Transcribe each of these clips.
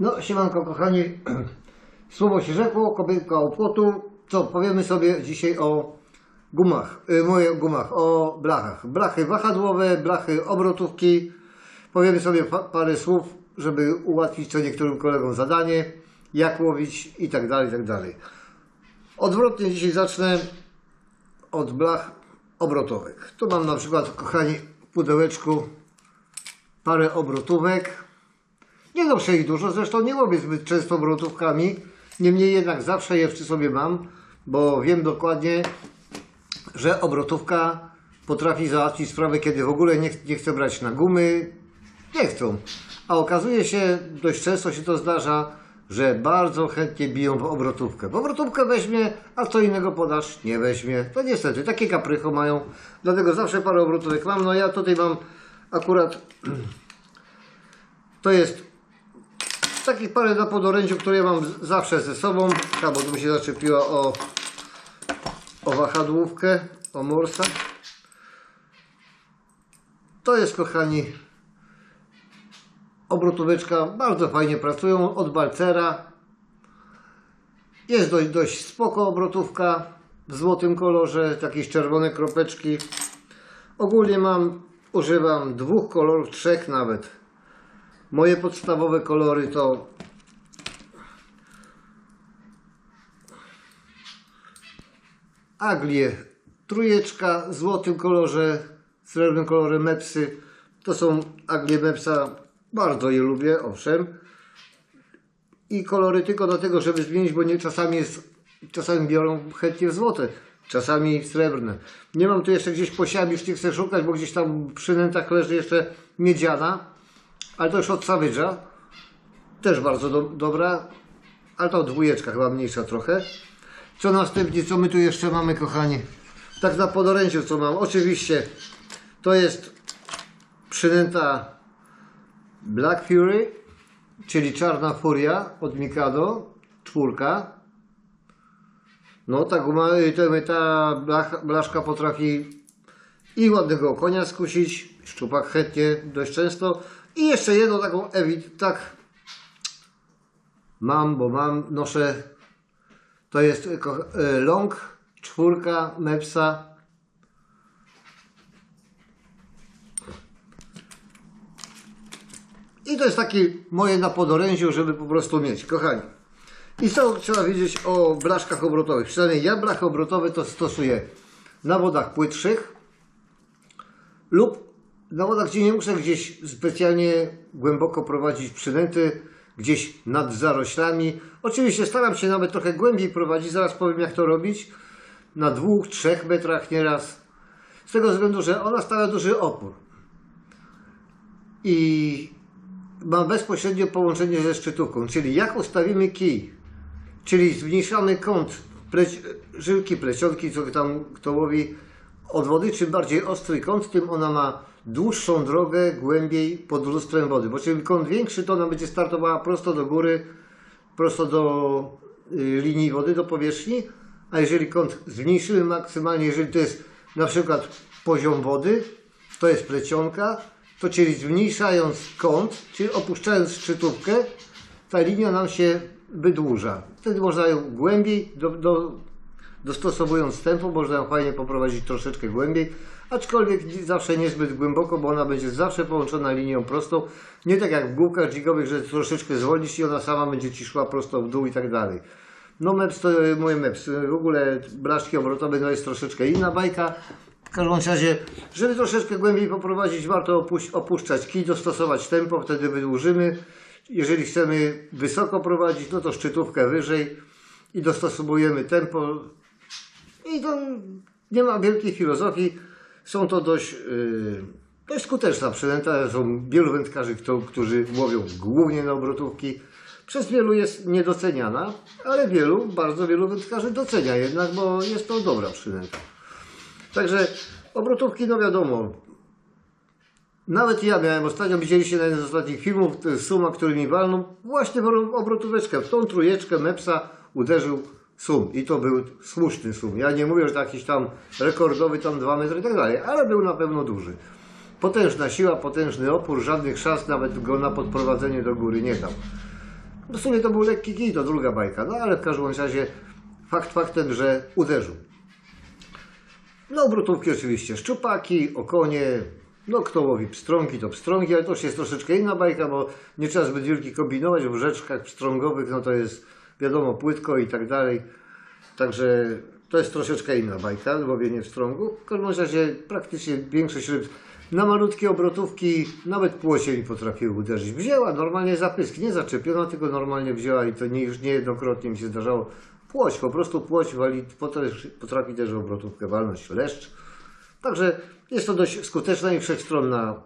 No, siemanko kochani, słowo się rzekło, kobietka o płotu. Co, powiemy sobie dzisiaj o gumach, y, o gumach, o blachach. Blachy wahadłowe, blachy obrotówki. Powiemy sobie pa, parę słów, żeby ułatwić co niektórym kolegom zadanie, jak łowić i tak dalej, i tak dalej. Odwrotnie dzisiaj zacznę od blach obrotowych. Tu mam na przykład, kochani, w pudełeczku parę obrotówek. Nie noszę ich dużo, zresztą nie łowię zbyt często obrotówkami. Niemniej jednak zawsze je przy sobie mam, bo wiem dokładnie, że obrotówka potrafi załatwić sprawę, kiedy w ogóle nie, nie chcę brać na gumy. Nie chcą. A okazuje się, dość często się to zdarza, że bardzo chętnie biją w obrotówkę. W obrotówkę weźmie, a co innego podasz, nie weźmie. To niestety, takie kaprycho mają. Dlatego zawsze parę obrotówek mam. No ja tutaj mam akurat, to jest takich parę na podorędziu, które ja mam zawsze ze sobą. Ta, bo tu mi się zaczepiła o, o wahadłówkę, o morsa. To jest, kochani, obrotóweczka. Bardzo fajnie pracują od Balcera. Jest dość, dość spoko obrotówka w złotym kolorze, jakieś czerwone kropeczki. Ogólnie mam, używam dwóch kolorów, trzech nawet. Moje podstawowe kolory to Aglie trójeczka w złotym kolorze, srebrnym kolorem Mepsy. To są Aglie Mepsa, bardzo je lubię, owszem. I kolory tylko dlatego, żeby zmienić, bo nie czasami jest, czasami biorą chętnie w złote, czasami srebrne. Nie mam tu jeszcze gdzieś posiadł, już nie chcę szukać, bo gdzieś tam w przynętach leży jeszcze miedziana, ale to już od Savage'a. Też bardzo do, dobra, ale to dwójeczka chyba mniejsza trochę. Co następnie, co my tu jeszcze mamy, kochani? Tak na podorędziu, co mam. Oczywiście to jest przynęta Black Fury, czyli Czarna Furia od Mikado, czwórka. No, ta guma, ta blach, blaszka potrafi i ładnego konia skusić, szczupak chętnie, dość często. I jeszcze jedną taką ewit, tak mam, bo mam, noszę to jest ko- y, long, czwórka, mepsa. I to jest takie moje na podorędziu, żeby po prostu mieć. Kochani. I co trzeba wiedzieć o blaszkach obrotowych? Przynajmniej ja blachy obrotowe to stosuję na wodach płytszych lub na wodach, gdzie nie muszę gdzieś specjalnie głęboko prowadzić przynęty, gdzieś nad zaroślami. Oczywiście staram się nawet trochę głębiej prowadzić, zaraz powiem jak to robić, na dwóch, trzech metrach nieraz. Z tego względu, że ona stawia duży opór. I ma bezpośrednio połączenie ze szczytówką, czyli jak ustawimy kij, czyli zmniejszamy kąt pleć, żyłki plecionki, co tam kto łowi od wody, czym bardziej ostry kąt, tym ona ma dłuższą drogę głębiej pod lustrem wody, bo czym kąt większy, to ona będzie startowała prosto do góry, prosto do y, linii wody, do powierzchni, a jeżeli kąt zmniejszymy maksymalnie, jeżeli to jest na przykład poziom wody, to jest plecionka, to czyli zmniejszając kąt, czyli opuszczając szczytówkę, ta linia nam się wydłuża. Wtedy można ją głębiej, do, do, dostosowując tempo, można ją fajnie poprowadzić troszeczkę głębiej, aczkolwiek zawsze niezbyt głęboko, bo ona będzie zawsze połączona linią prostą. Nie tak jak w główkach jigowych, że troszeczkę zwolnisz i ona sama będzie ci szła prosto w dół i tak dalej. No MEPS to e, mój MEPS. W ogóle blaszki obrotowe no jest troszeczkę inna bajka. W każdym razie, żeby troszeczkę głębiej poprowadzić, warto opuszczać kij, dostosować tempo, wtedy wydłużymy. Jeżeli chcemy wysoko prowadzić, no to szczytówkę wyżej i dostosowujemy tempo. I to nie ma wielkiej filozofii. Są to dość, yy, dość skuteczna przynęta. Są wielu wędkarzy, którzy łowią głównie na obrotówki. Przez wielu jest niedoceniana, ale wielu, bardzo wielu wędkarzy docenia jednak, bo jest to dobra przynęta. Także obrotówki, no wiadomo. Nawet ja miałem ostatnio, widzieliście na jednym z ostatnich filmów, suma, który mi walnął, właśnie obrotóweczkę, w tą trójeczkę Mepsa uderzył sum i to był słuszny sum. Ja nie mówię, że to jakiś tam rekordowy, tam 2 metry i tak dalej, ale był na pewno duży. Potężna siła, potężny opór, żadnych szans nawet go na podprowadzenie do góry nie dał. W sumie to był lekki kij, to druga bajka, no ale w każdym razie fakt faktem, że uderzył. No obrotówki oczywiście, szczupaki, okonie, no kto łowi pstrągi, to pstrągi, ale to już jest troszeczkę inna bajka, bo nie trzeba zbyt wielki kombinować, w rzeczkach pstrągowych no to jest wiadomo płytko i tak dalej. Także to jest troszeczkę inna bajka, łowienie pstrągu. W każdym razie praktycznie większość ryb na malutkie obrotówki, nawet płocie mi potrafiły uderzyć. Wzięła normalnie zapysk, nie zaczepiona, tylko normalnie wzięła i to nie, już niejednokrotnie mi się zdarzało. Płoć, po prostu płoć wali, potrafi, potrafi też w obrotówkę walnąć leszcz. Także jest to dość skuteczna i wszechstronna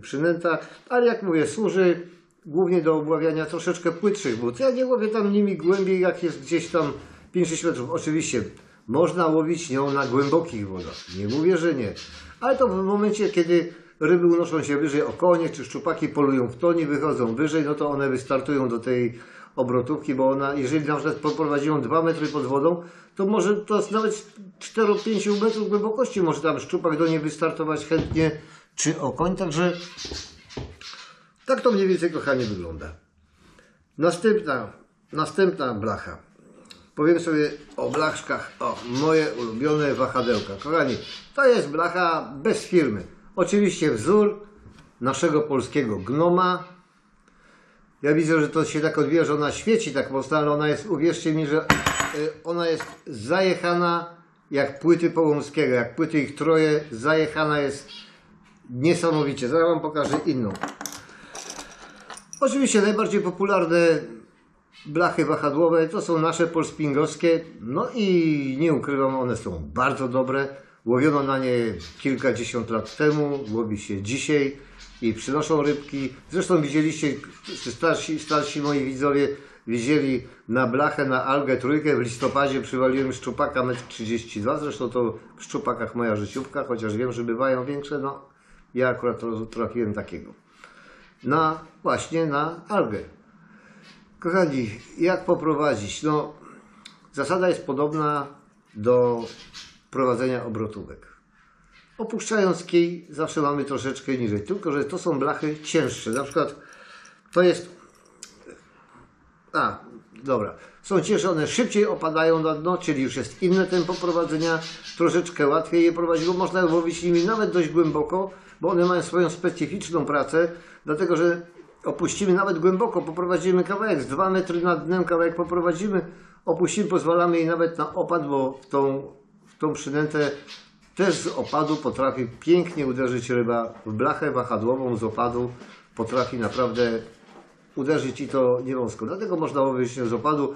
przynęta, ale jak mówię, służy głównie do obławiania troszeczkę płytszych wód. Ja nie łowię tam nimi głębiej, jak jest gdzieś tam 5-6 metrów. Oczywiście można łowić nią na głębokich wodach. Nie mówię, że nie. Ale to w momencie, kiedy ryby unoszą się wyżej, okonie czy szczupaki polują w tonie, wychodzą wyżej, no to one wystartują do tej obrotówki, bo ona, jeżeli na przykład poprowadziją 2 metry pod wodą, to może to nawet 4-5 metrów głębokości może tam szczupak do niej wystartować chętnie, czy okoń, także tak to mniej więcej, kochanie, wygląda. Następna, następna blacha. Powiem sobie o blaszkach, o moje ulubione wahadełka. Kochani, to jest blacha bez firmy. Oczywiście wzór naszego polskiego gnoma. Ja widzę, że to się tak odbija, że ona świeci tak mocno, ale ona jest, uwierzcie mi, że y, ona jest zajechana jak płyty Połomskiego, jak płyty ich troje, zajechana jest niesamowicie. Zaraz Wam pokażę inną. Oczywiście najbardziej popularne blachy wahadłowe to są nasze polspingowskie. No i nie ukrywam, one są bardzo dobre. Łowiono na nie kilkadziesiąt lat temu, łowi się dzisiaj i przynoszą rybki. Zresztą widzieliście, starsi, starsi moi widzowie widzieli na blachę, na algę trójkę w listopadzie przywaliłem szczupaka 1,32 m. Zresztą to w szczupakach moja życiówka, chociaż wiem, że bywają większe, no ja akurat trafiłem takiego na właśnie na algę. Kochani, jak poprowadzić? No, zasada jest podobna do prowadzenia obrotówek. Opuszczając kij, zawsze mamy troszeczkę niżej, tylko że to są blachy cięższe. Na przykład to jest. A, dobra. Są cięższe, one szybciej opadają na dno, czyli już jest inne tempo prowadzenia, troszeczkę łatwiej je prowadzić, bo można łowić nimi nawet dość głęboko, bo one mają swoją specyficzną pracę, dlatego że opuścimy nawet głęboko, poprowadzimy kawałek z 2 metry nad dnem, kawałek poprowadzimy, opuścimy, pozwalamy jej nawet na opad, bo w tą, w tą przynętę też z opadu potrafi pięknie uderzyć ryba w blachę wahadłową z opadu, potrafi naprawdę uderzyć i to niewąsko. Dlatego można łowić się z opadu,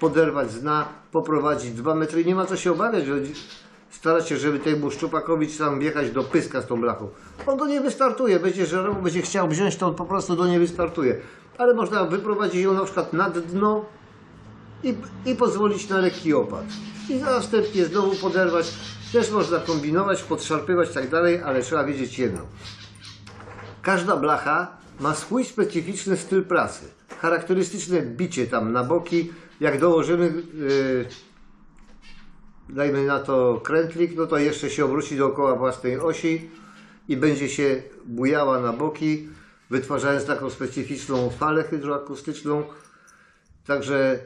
poderwać z dna, poprowadzić 2 metry nie ma co się obawiać, że starać się, żeby temu szczupakowi tam wjechać do pyska z tą blachą. On do niej wystartuje, będzie żerował, będzie chciał wziąć, to on po prostu do niej wystartuje. Ale można wyprowadzić ją na przykład nad dno i, i pozwolić na lekki opad. I następnie znowu poderwać. Też można kombinować, podszarpywać i tak dalej, ale trzeba wiedzieć jedno. Każda blacha ma swój specyficzny styl pracy. Charakterystyczne bicie tam na boki. Jak dołożymy, yy, dajmy na to krętlik, no to jeszcze się obróci dookoła własnej osi i będzie się bujała na boki, wytwarzając taką specyficzną falę hydroakustyczną. Także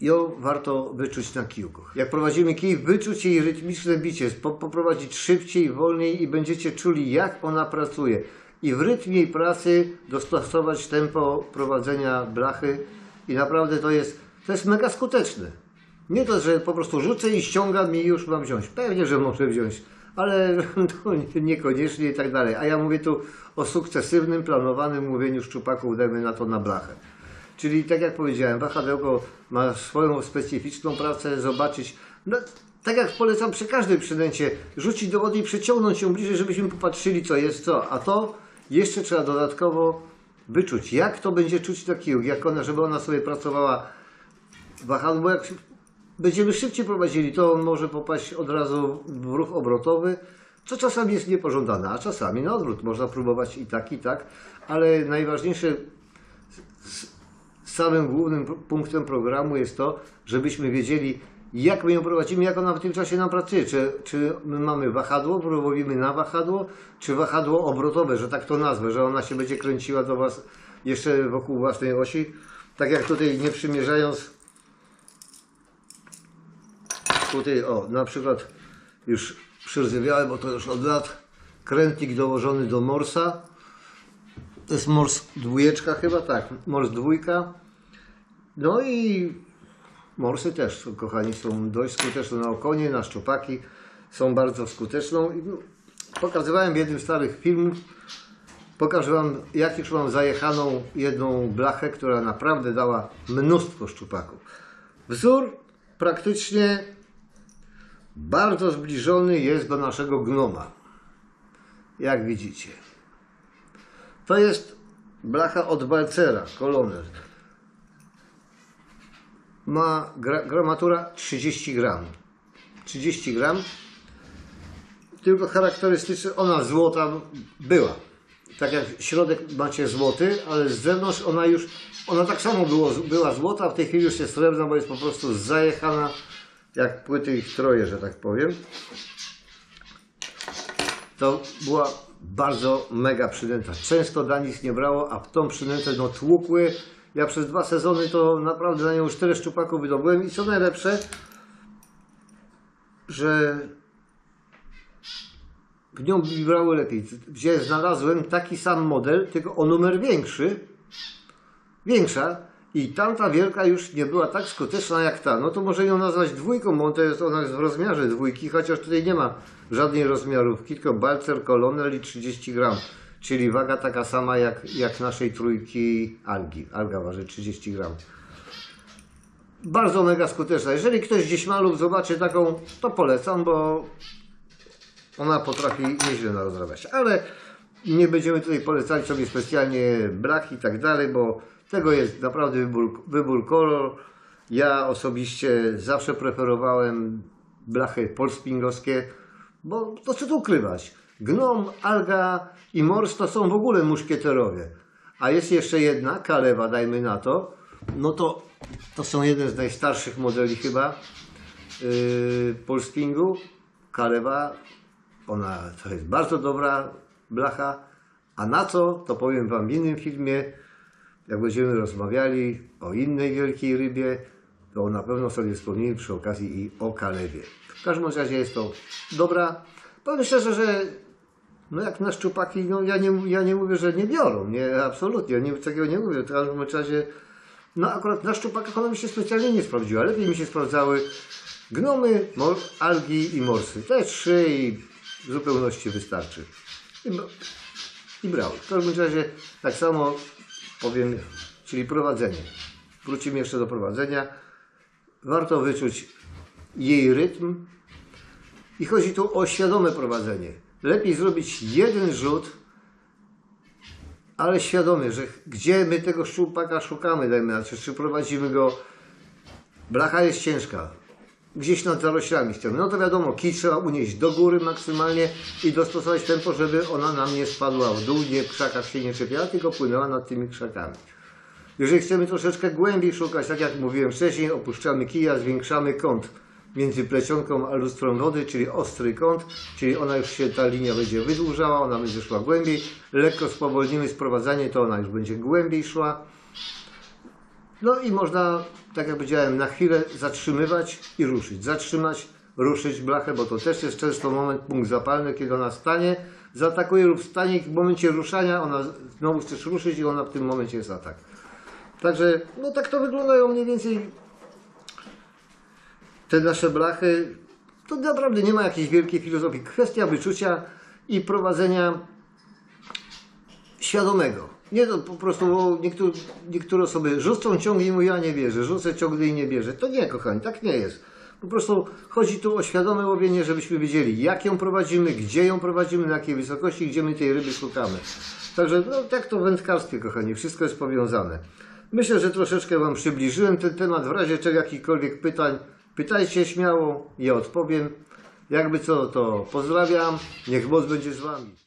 ją warto wyczuć na kijku. Jak prowadzimy kij, wyczuć jej rytmiczne bicie, po- poprowadzić szybciej, wolniej i będziecie czuli, jak ona pracuje. I w rytmie pracy dostosować tempo prowadzenia blachy i naprawdę to jest, to jest mega skuteczne. Nie to, że po prostu rzucę i ściągam i już mam wziąć. Pewnie, że może wziąć, ale to nie- niekoniecznie i tak dalej. A ja mówię tu o sukcesywnym, planowanym łowieniu szczupaków, dajmy na to na blachę. Czyli tak jak powiedziałem, wahadełko ma swoją specyficzną pracę, zobaczyć, no, tak jak polecam przy każdej przynęcie, rzucić do wody i przyciągnąć ją bliżej, żebyśmy popatrzyli co jest co, a to jeszcze trzeba dodatkowo wyczuć, jak to będzie czuć na kijów, jak ona, żeby ona sobie pracowała wahadło, bo jak będziemy szybciej prowadzili, to on może popaść od razu w ruch obrotowy, co czasami jest niepożądane, a czasami na odwrót. Można próbować i tak, i tak, ale najważniejsze samym głównym punktem programu jest to, żebyśmy wiedzieli, jak my ją prowadzimy, jak ona w tym czasie nam pracuje. Czy, czy my mamy wahadło, łowimy na wahadło, czy wahadło obrotowe, że tak to nazwę, że ona się będzie kręciła do Was jeszcze wokół własnej osi. Tak jak tutaj nie przymierzając tutaj o, na przykład już przyrzewiałem, bo to już od lat krętnik dołożony do morsa. To jest mors dwójeczka chyba, tak, mors dwójka. No i morsy też, kochani, są dość skuteczne na okonie, na szczupaki. Są bardzo skuteczną. No, Pokazywałem w jednym z starych filmów, pokażę Wam, jak już mam zajechaną jedną blachę, która naprawdę dała mnóstwo szczupaków. Wzór praktycznie bardzo zbliżony jest do naszego gnoma. Jak widzicie. To jest blacha od Balcera, koloner. Ma gra, gramatura 30 gram. 30 gram. Tylko charakterystyczna, ona złota była. Tak jak środek macie złoty, ale z zewnątrz ona już, ona tak samo było, była złota, w tej chwili już jest srebrna, bo jest po prostu zajechana jak płyty ich troje, że tak powiem. To była bardzo mega przynęta. Często dla nic nie brało, a tą przynętę no tłukły. Ja przez dwa sezony to naprawdę na nią cztery szczupaków wydobyłem i co najlepsze, że w nią mi brały lepiej. Gdzie znalazłem taki sam model, tylko o numer większy, większa i tamta wielka już nie była tak skuteczna jak ta. No to może ją nazwać dwójką, bo to jest, ona jest w rozmiarze dwójki, chociaż tutaj nie ma żadnej rozmiarówki, tylko Balcer Colonel i 30 gram. Czyli waga taka sama jak, jak naszej trójki algi. Alga waży 30 gram. Bardzo mega skuteczna. Jeżeli ktoś gdzieś ma lub zobaczy taką, to polecam, bo ona potrafi nieźle narozrabiać. Ale nie będziemy tutaj polecać sobie specjalnie blach i tak dalej, bo tego jest naprawdę wybór, wybór kolor. Ja osobiście zawsze preferowałem blachy polspingowskie, bo to co tu ukrywać. Gnom, alga i mors to są w ogóle muszkieterowie. A jest jeszcze jedna, kalewa dajmy na to. No to to są jeden z najstarszych modeli chyba yy, polspingu. Kalewa, ona to jest bardzo dobra blacha. A na co, to powiem Wam w innym filmie. Jak będziemy rozmawiali o innej wielkiej rybie, to na pewno sobie wspomnimy przy okazji i o kalewie. W każdym razie jest to dobra. Powiem szczerze, że no jak na szczupaki, no ja nie, ja nie mówię, że nie biorą, nie, absolutnie, ja nie, takiego nie mówię. W każdym razie, no akurat na szczupakach ona mi się specjalnie nie sprawdziła. Lepiej mi się sprawdzały gnomy, algi i morsy. Te trzy i w zupełności wystarczy. I, i brały. W każdym razie tak samo powiem, czyli prowadzenie. Wrócimy jeszcze do prowadzenia. Warto wyczuć jej rytm i chodzi tu o świadome prowadzenie. Lepiej zrobić jeden rzut, ale świadomie, że gdzie my tego szczupaka szukamy, dajmy na czy prowadzimy go. Blacha jest ciężka. Gdzieś nad zaroślami chcemy. No to wiadomo, kij trzeba unieść do góry maksymalnie i dostosować tempo, żeby ona nam nie spadła w dół, nie w krzakach się nie czepiała, tylko płynęła nad tymi krzakami. Jeżeli chcemy troszeczkę głębiej szukać, tak jak mówiłem wcześniej, opuszczamy kija, zwiększamy kąt między plecionką a wody, czyli ostry kąt, czyli ona już się, ta linia będzie wydłużała, ona będzie szła głębiej. Lekko spowolnimy sprowadzanie, to ona już będzie głębiej szła. No i można, tak jak powiedziałem, na chwilę zatrzymywać i ruszyć. Zatrzymać, ruszyć blachę, bo to też jest często moment, punkt zapalny, kiedy ona stanie, zaatakuje lub stanie w momencie ruszania ona znowu chcesz ruszyć i ona w tym momencie jest atak. Także, no tak to wyglądają mniej więcej te nasze blachy. To naprawdę nie ma jakiejś wielkiej filozofii. Kwestia wyczucia i prowadzenia świadomego. Nie to po prostu bo niektóre, niektóre osoby rzucą ciągle i mówią, ja nie wierzę, rzucę ciągle i nie bierze. To nie, kochani, tak nie jest. Po prostu chodzi tu o świadome łowienie, żebyśmy wiedzieli, jak ją prowadzimy, gdzie ją prowadzimy, na jakiej wysokości, gdzie my tej ryby szukamy. Także, no tak to wędkarstwie, kochani, wszystko jest powiązane. Myślę, że troszeczkę Wam przybliżyłem ten temat. W razie czego jakichkolwiek pytań, pytajcie śmiało, ja odpowiem. Jakby co, to pozdrawiam. Niech moc będzie z Wami.